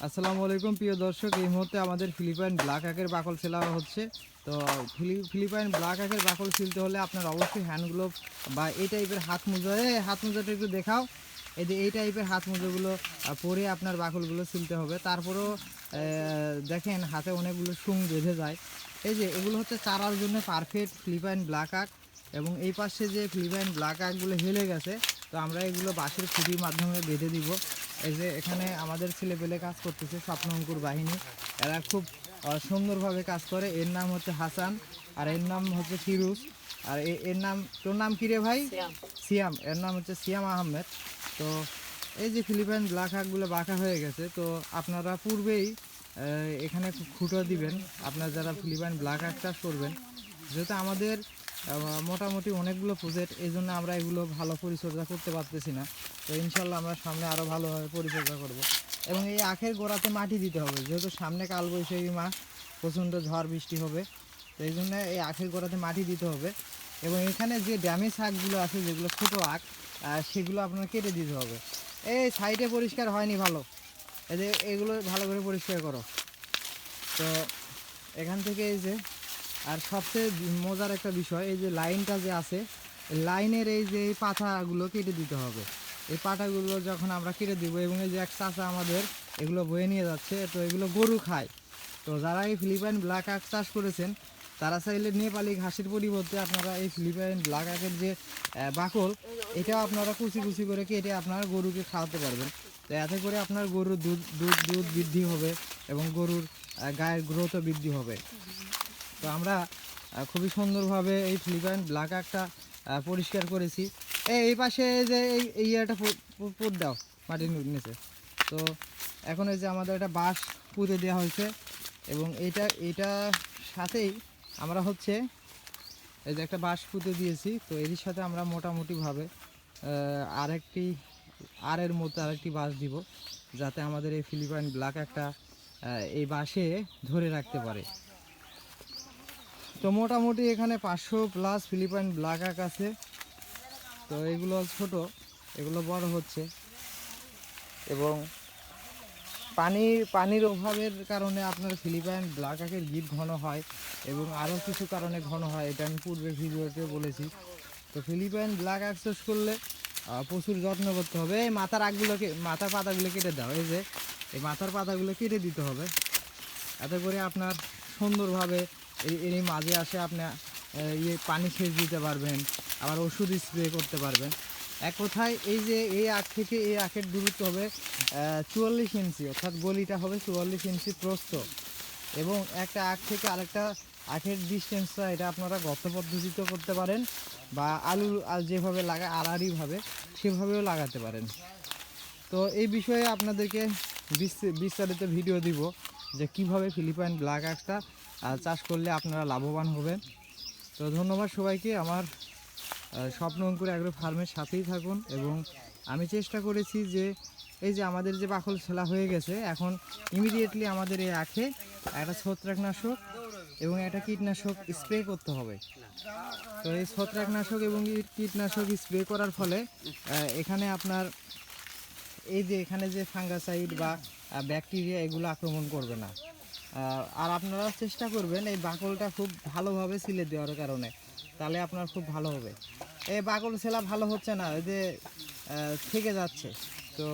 আসসালামু আলাইকুম, প্রিয় দর্শক। এই মুহূর্তে আমাদের ফিলিপাইন ব্ল্যাক আকের বাকল সেলা হচ্ছে। তো ফিলি- ফিলিপাইন ব্ল্যাক আকের বাকল সিলতে হলে আপনার অবশ্যই হ্যান্ড গ্লোভ বা এই টাইপের হাত মোজা হাত মোজাটা একটু দেখাও। এই যে, এই টাইপের হাত মোজাগুলো পরে আপনার বাকলগুলো সিলতে হবে। তারপরেও দেখেন হাতে অনেকগুলো সুং বেঁধে যায়। এই যে, এগুলো হচ্ছে চারার জন্য পারফেক্ট ফিলিপাইন ব্ল্যাক আক এবং এই পাশে যে ফিলিপাইন ব্ল্যাক আকগুলো হেলে গেছে, তো আমরা এগুলো বাঁশের খুঁটির মাধ্যমে বেঁধে দিব। এই যে এখানে আমাদের ছেলেপেলে কাজ করতেছে স্বপ্ন অঙ্কুর বাহিনী। এরা খুব সুন্দরভাবে কাজ করে। এর নাম হচ্ছে হাসান আর এর নাম হচ্ছে ফিরুজ। আর এ- এর নাম তোর নাম কি রে ভাই? সিয়াম। এর নাম হচ্ছে সিয়াম আহমেদ। তো এই যে ফিলিপাইন ব্ল্যাক হাকগুলো বাঁকা হয়ে গেছে তো আপনারা পূর্বেই এখানে খুঁটো দিবেন। আপনারা যারা ফিলিপাইন ব্ল্যাক হাক চাষ করবেন যেহেতু আমাদের মোটামুটি অনেকগুলো প্রজেক্ট এই জন্য আমরা এগুলো ভালো পরিচর্যা করতে পারতেছি না। তো ইনশাল্লাহ আমরা সামনে আরও ভালোভাবে পরিচর্যা করব। এবং এই আখের গোড়াতে মাটি দিতে হবে। যেহেতু সামনে কালবৈশাখী মাস, প্রচণ্ড ঝড় বৃষ্টি হবে। তো এই জন্য এই আখের গোড়াতে মাটি দিতে হবে। এবং এখানে যে ড্যামেজ আখগুলো আছে, যেগুলো ছোটো আখ সেগুলো আপনার কেটে দিতে হবে। এই সাইডে পরিষ্কার হয়নি ভালো। এই যে এগুলো ভালো করে পরিষ্কার করো। তো এখান থেকে এই যে আর সবচেয়ে মজার একটা বিষয়, এই যে লাইনটা যে আছে লাইনের এই যে এই পাতাগুলো কেটে দিতে হবে। এই পাতাগুলো যখন আমরা কেটে দিব, এবং এই যে এক চাষা আমাদের এগুলো বয়ে নিয়ে যাচ্ছে, তো এগুলো গরু খায়। তো যারা এই ফিলিপাইন ব্ল্যাক আখ চাষ করেছেন, তারা চাইলে নেপালি ঘাসের পরিবর্তে আপনারা এই ফিলিপাইন ব্ল্যাক আখের যে বাকল, এটাও আপনারা কুচি কুচি করে কেটে আপনার গরুকে খাওয়াতে পারবেন। তো এতে করে আপনার গরুর দুধ দুধ দুধ বৃদ্ধি হবে, এবং গরুর গায়ের গ্রোথও বৃদ্ধি হবে। তো আমরা খুবই সুন্দরভাবে এই ফিলিপাইন ব্ল্যাক একটা পরিষ্কার করেছি। এই এই পাশে যে এই ইয়েটা পুত দাও মাটির নিচে। তো এখন এই যে আমাদের একটা বাঁশ পুঁতে দেওয়া হয়েছে এবং এটা এটা সাথেই আমরা হচ্ছে এই যে একটা বাঁশ পুঁতে দিয়েছি। তো এর সাথে আমরা মোটামুটিভাবে আরেকটি আরের মতো আরেকটি বাঁশ দিব যাতে আমাদের এই ফিলিপাইন ব্ল্যাক একটা এই বাঁশে ধরে রাখতে পারে। তো মোটামুটি এখানে পাঁচশো প্লাস ফিলিপাইন ব্ল্যাক আক আছে। তো এগুলো ছোট, এগুলো বড় হচ্ছে। এবং পানি পানির অভাবের কারণে আপনার ফিলিপাইন ব্ল্যাক আকের গিট ঘন হয় এবং আরও কিছু কারণে ঘন হয়, এটা আমি পূর্বে ভিডিওতে বলেছি। তো ফিলিপাইন ব্ল্যাক আক চাষ করলে প্রচুর যত্ন করতে হবে। এই মাথার আগগুলোকে, মাথার পাতাগুলো কেটে দাও, এই যে, এই মাথার পাতাগুলো কেটে দিতে হবে। এতে করে আপনার সুন্দরভাবে এর মাঝে আসে আপনি ইয়ে পানি সেচ দিতে পারবেন, আবার ওষুধ স্প্রে করতে পারবেন। এক কথায় এই যে এই আখ থেকে এই আখের দূরত্ব হবে চুয়াল্লিশ ইঞ্চি, অর্থাৎ গলিটা হবে চুয়াল্লিশ ইঞ্চি প্রস্থ। এবং একটা আখ থেকে আরেকটা আখের ডিস্টেন্সটা এটা আপনারা গত পদ্ধতিতেও করতে পারেন, বা আলু যেভাবে লাগায় আড়াআড়িভাবে সেভাবেও লাগাতে পারেন। তো এই বিষয়ে আপনাদেরকে বিস- বিস্তারিত ভিডিও দিব। যে কীভাবে ফিলিপাইন ব্ল্যাক আখটা চাষ করলে আপনারা লাভবান হবেন। তো ধন্যবাদ সবাইকে। আমার স্বপ্ন অঙ্কুর অ্যাগ্রো ফার্মের সাথেই থাকুন এবং আমি চেষ্টা করেছি যে এই যে আমাদের যে বাকল ছেলা হয়ে গেছে, এখন ইমিডিয়েটলি আমাদের এই আখে একটা ছত্রাকনাশক এবং একটা কীটনাশক স্প্রে করতে হবে। তো এই ছত্রাকনাশক এবং কীটনাশক স্প্রে করার ফলে এখানে আপনার এই যে এখানে যে ফাঙ্গাসাইড বা ব্যাকটেরিয়া এগুলো আক্রমণ করবে না। আর আপনারা চেষ্টা করবেন এই বাকলটা খুব ভালোভাবে সিলে দেওয়ার কারণে। তাহলে আপনার খুব ভালো হবে। এই বাকল সেলা ভালো হচ্ছে না ওই যে থেকে যাচ্ছে। তো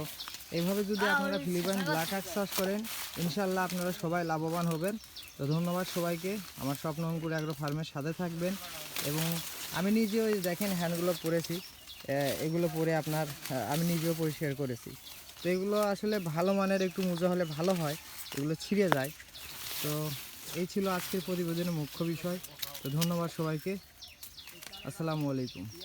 এইভাবে যদি আপনারা ফিলিপাইন ব্ল্যাক আখ চাষ করেন ইনশাল্লাহ আপনারা সবাই লাভবান হবেন। তো ধন্যবাদ সবাইকে। আমার স্বপ্ন অঙ্কুর অ্যাগ্রো ফার্মের সাথে থাকবেন এবং আমি নিজেও দেখেন হ্যান্ডগুলো পরেছি এগুলো পরে আপনার আমি নিজেও পরিষ্কার করেছি। তো এগুলো আসলে ভালো মানের, একটু মোজা হলে ভালো হয়, এগুলো ছিঁড়ে যায়। তো এই ছিল আজকের প্রতিবেদনের মুখ্য বিষয়। তো ধন্যবাদ সবাইকে। আসসালামু আলাইকুম।